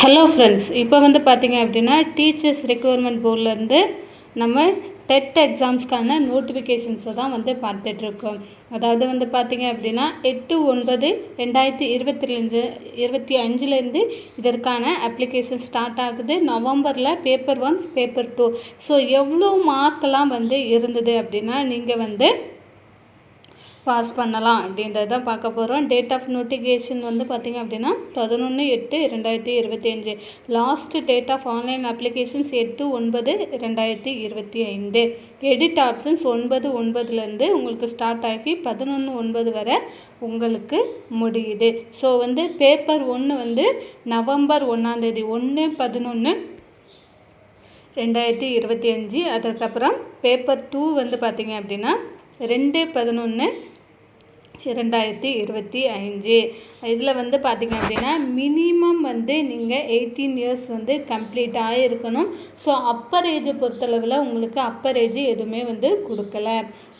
Hello friends இப்போ வந்து பார்த்தீங்க அப்படின்னா டீச்சர்ஸ் ரெக்குவயர்மெண்ட் போர்ட்லேருந்து நம்ம டெட் எக்ஸாம்ஸ்க்கான நோட்டிஃபிகேஷன்ஸை தான் வந்து பார்த்துட்ருக்கோம். அதாவது வந்து பார்த்தீங்க அப்படின்னா எட்டு ஒன்பது ரெண்டாயிரத்தி இருபத்தி ரெஞ்சு இருபத்தி அஞ்சுலேருந்து இதற்கான அப்ளிகேஷன் ஸ்டார்ட் ஆகுது. நவம்பரில் paper one paper two so எவ்வளோ மார்க்கெலாம் வந்து இருந்தது அப்படின்னா நீங்கள் வந்து பாஸ் பண்ணலாம் அப்படின்றத தான் பார்க்க போகிறோம் டேட் ஆஃப் நோட்டிஃபிகேஷன் வந்து பார்த்திங்க அப்படின்னா பதினொன்று எட்டு ரெண்டாயிரத்தி இருபத்தி அஞ்சு last date of online applications எட்டு ஒன்பது ரெண்டாயிரத்தி இருபத்தி ஐந்து எடிட் ஆப்ஷன்ஸ் ஒன்பது ஒன்பதுலேருந்து உங்களுக்கு ஸ்டார்ட் ஆகி பதினொன்று ஒன்பது வரை உங்களுக்கு முடியுது. ஸோ வந்து பேப்பர் ஒன்று வந்து நவம்பர் ஒன்றாந்தேதி ஒன்று பதினொன்று ரெண்டாயிரத்தி இருபத்தி அஞ்சு அதுக்கப்புறம் பேப்பர் டூ வந்து பார்த்திங்க அப்படின்னா ரெண்டு பதினொன்று இரண்டாயிரத்தி இருபத்தி அஞ்சு இதில் வந்து பார்த்திங்க அப்படின்னா மினிமம் வந்து நீங்கள் எயிட்டீன் இயர்ஸ் வந்து கம்ப்ளீட் ஆகிருக்கணும் ஸோ அப்பர் ஏஜை பொறுத்தளவில் உங்களுக்கு அப்பர் ஏஜ் எதுவுமே வந்து கொடுக்கல.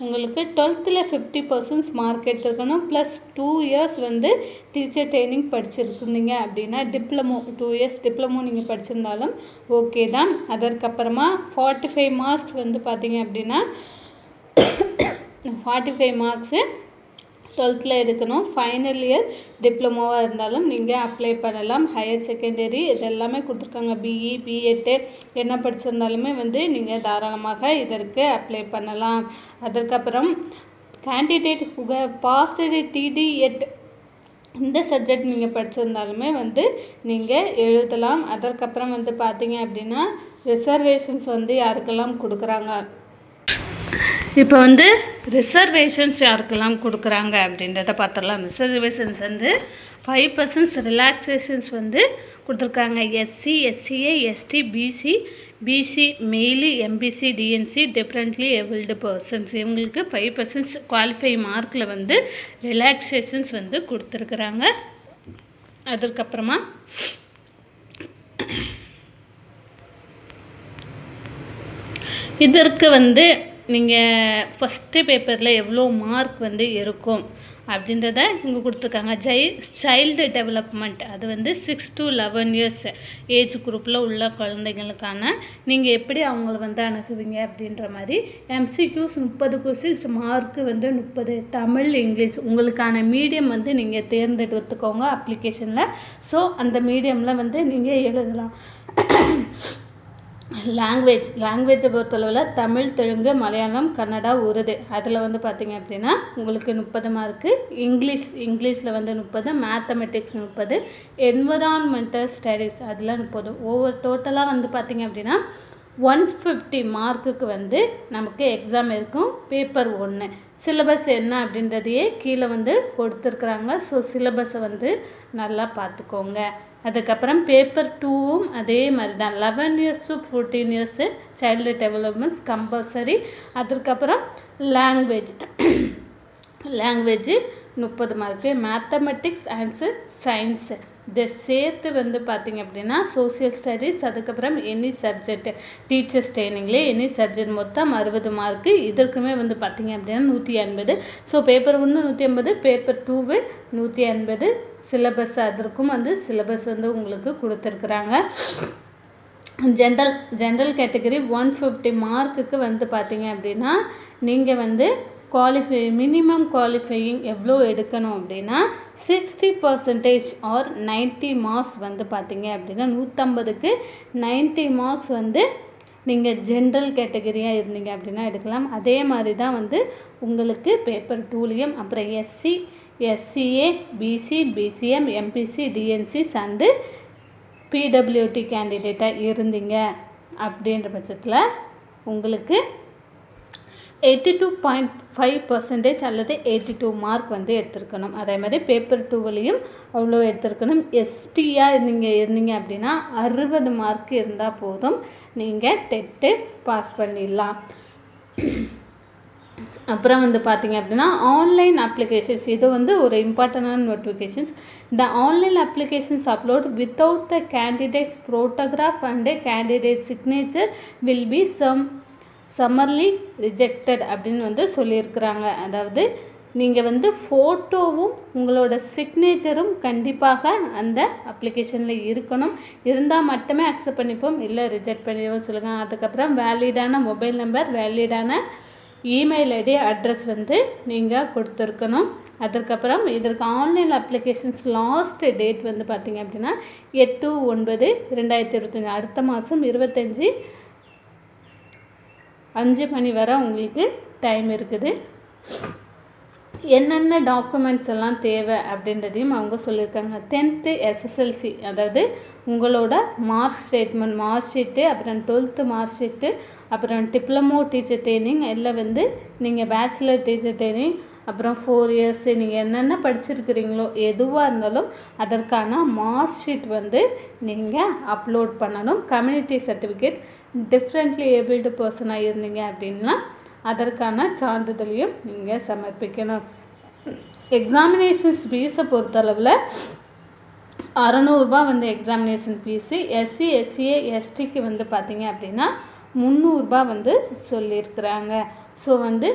உங்களுக்கு டுவெல்த்தில் ஃபிஃப்டி பர்சன்ட் மார்க் எடுத்துருக்கணும். ப்ளஸ் டூ இயர்ஸ் வந்து டீச்சர் ட்ரைனிங் படிச்சிருக்குந்தீங்க அப்படின்னா டிப்ளமோ டூ இயர்ஸ் டிப்ளமோ நீங்கள் படிச்சிருந்தாலும் ஓகே தான். அதற்கப்புறமா ஃபார்ட்டி ஃபைவ் மார்க்ஸ் வந்து பார்த்திங்க அப்படின்னா ஃபார்ட்டி ஃபைவ் மார்க்ஸு டுவெல்த்தில் எடுக்கணும். ஃபைனல் இயர் டிப்ளமோவாக இருந்தாலும் நீங்கள் அப்ளை பண்ணலாம். ஹையர் செகண்டரி இது எல்லாமே கொடுத்துருக்காங்க பிஇ பிஎட்டு என்ன படிச்சிருந்தாலுமே வந்து நீங்கள் தாராளமாக இதற்கு அப்ளை பண்ணலாம். அதற்கப்புறம் candidate who passed DT Ed இந்த சப்ஜெக்ட் நீங்கள் படிச்சிருந்தாலுமே வந்து நீங்கள் எழுதலாம். அதற்கப்புறம் வந்து பார்த்தீங்க அப்படின்னா ரிசர்வேஷன்ஸ் வந்து யாருக்கெல்லாம் கொடுக்குறாங்க? இப்போ வந்து ரிசர்வேஷன்ஸ் யாருக்கெல்லாம் கொடுக்குறாங்க அப்படின்றத பார்த்துடலாம். ரிசர்வேஷன்ஸ் வந்து ஃபைவ் பர்சன்ட்ஸ் ரிலாக்ஸேஷன்ஸ் வந்து கொடுத்துருக்காங்க. SC SCA ST BC BC மெயிலி MBC DNC differently abled persons இவங்களுக்கு ஃபைவ் பர்சன்ட்ஸ் குவாலிஃபை மார்க்கில் வந்து ரிலாக்ஸேஷன்ஸ் வந்து கொடுத்துருக்குறாங்க. அதற்கப்புறமா இதற்கு வந்து நீங்கள் ஃபஸ்ட்டு பேப்பரில் எவ்வளோ மார்க் வந்து இருக்கும் அப்படின்றத இங்கே கொடுத்துருக்காங்க. ஜை சைல்டு டெவலப்மெண்ட் அது வந்து six to eleven years age குரூப்பில் உள்ள குழந்தைங்களுக்கான நீங்கள் எப்படி அவங்கள வந்து அணுகுவீங்க அப்படின்ற மாதிரி எம்சிக்யூஸ் முப்பது கொஸ்டின்ஸ் மார்க்கு வந்து முப்பது தமிழ் இங்கிலீஷ் உங்களுக்கான மீடியம் வந்து நீங்கள் தேர்ந்தெடுத்துக்கோங்க அப்ளிகேஷனில் ஸோ அந்த மீடியமில் வந்து நீங்கள் எழுதலாம். லாங்குவேஜ் லாங்குவேஜை பொறுத்தளவில் தமிழ் தெலுங்கு மலையாளம் கன்னடா உருது. அதில் வந்து பார்த்திங்க அப்படின்னா உங்களுக்கு முப்பது மார்க்கு இங்கிலீஷ் இங்கிலீஷில் வந்து முப்பது மேத்தமெட்டிக்ஸ் முப்பது என்விரான்மெண்டல் ஸ்டடீஸ் அதில் முப்பது. ஒவ்வொரு டோட்டலாக வந்து பார்த்திங்க அப்படின்னா ஒன் ஃபிஃப்டி மார்க்குக்கு வந்து நமக்கு எக்ஸாம் இருக்கும் பேப்பர் ஒன்று சிலபஸ் என்ன அப்படின்றதையே கீழே வந்து கொடுத்துருக்குறாங்க. ஸோ சிலபஸை வந்து நல்லா பார்த்துக்கோங்க. அதுக்கப்புறம் பேப்பர் டூவும் அதே மாதிரி தான். Eleven years to fourteen years child developments compulsory அதுக்கப்புறம் லாங்குவேஜ் லாங்குவேஜு முப்பது மார்க்கு மேத்தமெட்டிக்ஸ் அண்ட்ஸு சயின்ஸு இதை சேர்த்து வந்து பார்த்திங்க அப்படின்னா சோசியல் ஸ்டடீஸ் அதுக்கப்புறம் எனி சப்ஜெக்ட் டீச்சர்ஸ் ட்ரைனிங்லே எனி சப்ஜெக்ட் மொத்தம் அறுபது மார்க்கு இதற்குமே வந்து பார்த்திங்க அப்படின்னா நூற்றி எண்பது ஸோ பேப்பர் ஒன்று நூற்றி ஐம்பது பேப்பர் டூவு நூற்றி எண்பது சிலபஸ் அதற்கும் வந்து சிலபஸ் வந்து உங்களுக்கு கொடுத்துருக்குறாங்க. General general category one fifty மார்க்குக்கு வந்து பார்த்தீங்க அப்படின்னா நீங்கள் வந்து குவாலிஃபை மினிமம் குவாலிஃபையிங் எவ்வளோ எடுக்கணும் அப்படின்னா sixty percentage or ninety marks வந்து பார்த்தீங்க அப்படின்னா நூற்றம்பதுக்கு நைன்ட்டி மார்க்ஸ் வந்து நீங்கள் ஜென்ரல் கேட்டகரியாக இருந்தீங்க அப்படின்னா எடுக்கலாம். அதே மாதிரி தான் வந்து உங்களுக்கு பேப்பர் டூலியம் அப்புறம் SC SCA BC BCM MBC DNCs and PWD கேண்டிடேட்டாக இருந்தீங்க அப்படின்ற பட்சத்தில் உங்களுக்கு eighty two point five percentage அல்லது எயிட்டி டூ மார்க் வந்து எடுத்துருக்கணும். அதே மாதிரி பேப்பர் டூவிலையும் அவ்வளோ எடுத்துருக்கணும். எஸ்டியாக நீங்கள் இருந்தீங்க அப்படின்னா அறுபது மார்க் இருந்தால் போதும். நீங்கள் டெட்டு பாஸ் பண்ணிடலாம். அப்புறம் வந்து பார்த்தீங்க அப்படின்னா ஆன்லைன் அப்ளிகேஷன்ஸ் இது வந்து ஒரு இம்பார்ட்டண்டான notifications the online applications upload without the candidates photograph and candidate signature will be sum summarily rejected அப்படின்னு வந்து சொல்லியிருக்கிறாங்க. அதாவது நீங்கள் வந்து ஃபோட்டோவும் உங்களோட சிக்னேச்சரும் கண்டிப்பாக அந்த அப்ளிகேஷனில் இருக்கணும். இருந்தால் மட்டுமே அக்செப்ட் பண்ணிப்போம். இல்லை ரிஜெக்ட் பண்ணிடுவோம் சொல்லுங்கள் அதுக்கப்புறம் வேலிடான மொபைல் நம்பர் வேலிடான இமெயில் ஐடி அட்ரஸ் வந்து நீங்கள் கொடுத்துருக்கணும். அதற்கப்புறம் இதற்கு ஆன்லைன் அப்ளிகேஷன்ஸ் லாஸ்ட் டேட் வந்து பார்த்திங்க அப்படின்னா எட்டு ஒன்பது ரெண்டாயிரத்தி இருபத்தஞ்சி. அடுத்த மாதம் இருபத்தஞ்சி அஞ்சு மணி வரை உங்களுக்கு டைம் இருக்குது. என்னென்ன டாக்குமெண்ட்ஸ் எல்லாம் தேவை அப்படின்றதையும் அவங்க சொல்லியிருக்காங்க. டென்த்து எஸ்எஸ்எல்சி அதாவது உங்களோட மார்க் ஸ்டேட்மெண்ட் மார்க் ஷீட்டு அப்புறம் டுவெல்த்து மார்க் ஷீட்டு அப்புறம் டிப்ளமோ டீச்சர் ட்ரைனிங் இல்லை வந்து நீங்கள் பேச்சுலர் டீச்சர் ட்ரைனிங் அப்புறம் ஃபோர் இயர்ஸு நீங்கள் என்னென்ன படிச்சிருக்கிறீங்களோ எதுவாக இருந்தாலும் அதற்கான மார்க் ஷீட் வந்து நீங்கள் அப்லோட் பண்ணணும். கம்யூனிட்டி சர்டிஃபிகேட் டிஃப்ரெண்ட்லி ஏபிள்டு பர்சனாக இருந்தீங்க அப்படின்னா அதற்கான சான்றிதழையும் நீங்கள் சமர்ப்பிக்கணும். எக்ஸாமினேஷன்ஸ் ஃபீஸை பொறுத்தளவில் அறநூறுபா வந்து எக்ஸாமினேஷன் ஃபீஸு எஸ்சி எஸ்சிஏ எஸ்டிக்கு வந்து பார்த்தீங்க அப்படின்னா முந்நூறுரூபா வந்து சொல்லியிருக்கிறாங்க. ஸோ வந்து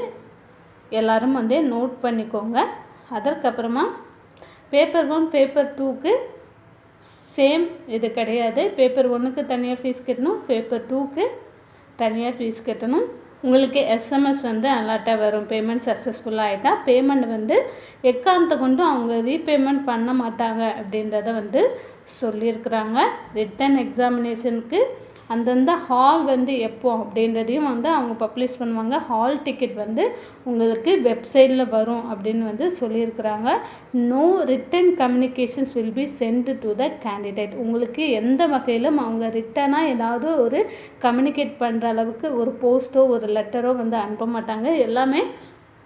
எல்லோரும் வந்து நோட் பண்ணிக்கோங்க. அதற்கப்புறமா பேப்பர் ஒன் பேப்பர் டூக்கு சேம் இது கிடையாது. பேப்பர் ஒன்றுக்கு தனியாக ஃபீஸ் கட்டணும் பேப்பர் டூக்கு தனியாக ஃபீஸ் கட்டணும். உங்களுக்கு எஸ்எம்எஸ் வந்து அலர்ட்டாக வரும். பேமெண்ட் சக்ஸஸ்ஃபுல்லாக ஆகிட்டால் பேமெண்ட் வந்து எக்காரணத்தை கொண்டும் அவங்க ரீபேமெண்ட் பண்ண மாட்டாங்க அப்படின்றத வந்து சொல்லியிருக்கிறாங்க. ரிட்டன் எக்ஸாமினேஷனுக்கு அந்தந்த ஹால் வந்து எப்போ அப்படின்றதையும் வந்து அவங்க பப்ளிஷ் பண்ணுவாங்க. ஹால் டிக்கெட் வந்து உங்களுக்கு வெப்சைட்டில் வரும் அப்படின்னு வந்து சொல்லியிருக்கிறாங்க. No written communications will be sent to the candidate உங்களுக்கு எந்த வகையிலும் அவங்க ரிட்டனாக ஏதாவது ஒரு கம்யூனிகேட் பண்ணுற அளவுக்கு ஒரு போஸ்ட்டோ ஒரு லெட்டரோ வந்து அனுப்ப மாட்டாங்க. எல்லாமே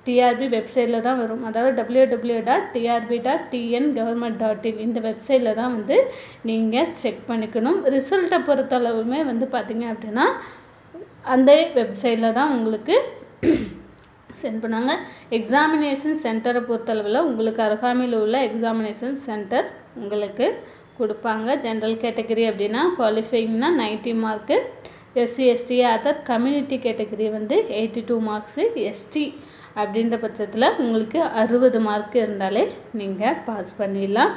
டிஆர்பி வெப்சைட்டில் தான் வரும். அதாவது W W dot TRB dot TN government dot in இந்த வெப்சைட்டில் தான் வந்து நீங்கள் செக் பண்ணிக்கணும். ரிசல்ட்டை பொறுத்தளவுமே வந்து பார்த்திங்க அப்படின்னா அந்த வெப்சைட்டில் தான் உங்களுக்கு சென்ட் பண்ணாங்க எக்ஸாமினேஷன் சென்டரை பொறுத்தளவில் உங்களுக்கு அருகாமையில் உள்ள எக்ஸாமினேஷன் சென்டர் உங்களுக்கு கொடுப்பாங்க. ஜென்ரல் கேட்டகரி அப்படின்னா குவாலிஃபைங்னா ninety mark SC ST other community category வந்து எயிட்டி டூ மார்க்ஸு எஸ்டி அப்படின்ற பட்சத்தில் உங்களுக்கு அறுபது மார்க் இருந்தாலே நீங்கள் பாஸ் பண்ணிடலாம்.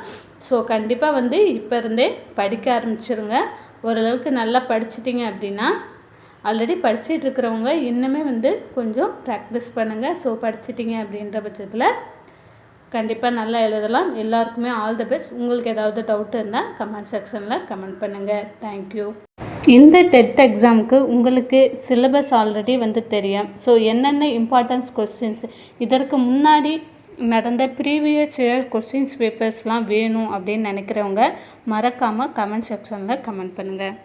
ஸோ கண்டிப்பாக வந்து இப்போ இருந்தே படிக்க ஆரம்பிச்சிருங்க. ஓரளவுக்கு நல்லா படிச்சிட்டிங்க அப்படின்னா ஆல்ரெடி படிச்சுட்டு இருக்கிறவங்க இன்னுமே வந்து கொஞ்சம் ப்ராக்டிஸ் பண்ணுங்கள் ஸோ படிச்சிட்டிங்க அப்படின்ற பட்சத்தில் கண்டிப்பாக நல்லா எழுதலாம். எல்லாருக்குமே ஆல் த பெஸ்ட் உங்களுக்கு ஏதாவது டவுட் இருந்தால் கமெண்ட் செக்ஷனில் கமெண்ட் பண்ணுங்கள் தேங்க்யூ இந்த டெட் எக்ஸாமுக்கு உங்களுக்கு சிலபஸ் ஆல்ரெடி வந்து தெரியும். ஸோ என்னென்ன இம்பார்ட்டன்ஸ் கொஸ்டின்ஸ் இதற்கு முன்னாடி நடந்த ப்ரீவியஸ் இயர் கொஸ்டின்ஸ் பேப்பர்ஸ்லாம் வேணும் அப்படின்னு நினைக்கிறவங்க மறக்காமல் கமெண்ட் செக்ஷனில் கமெண்ட் பண்ணுங்கள்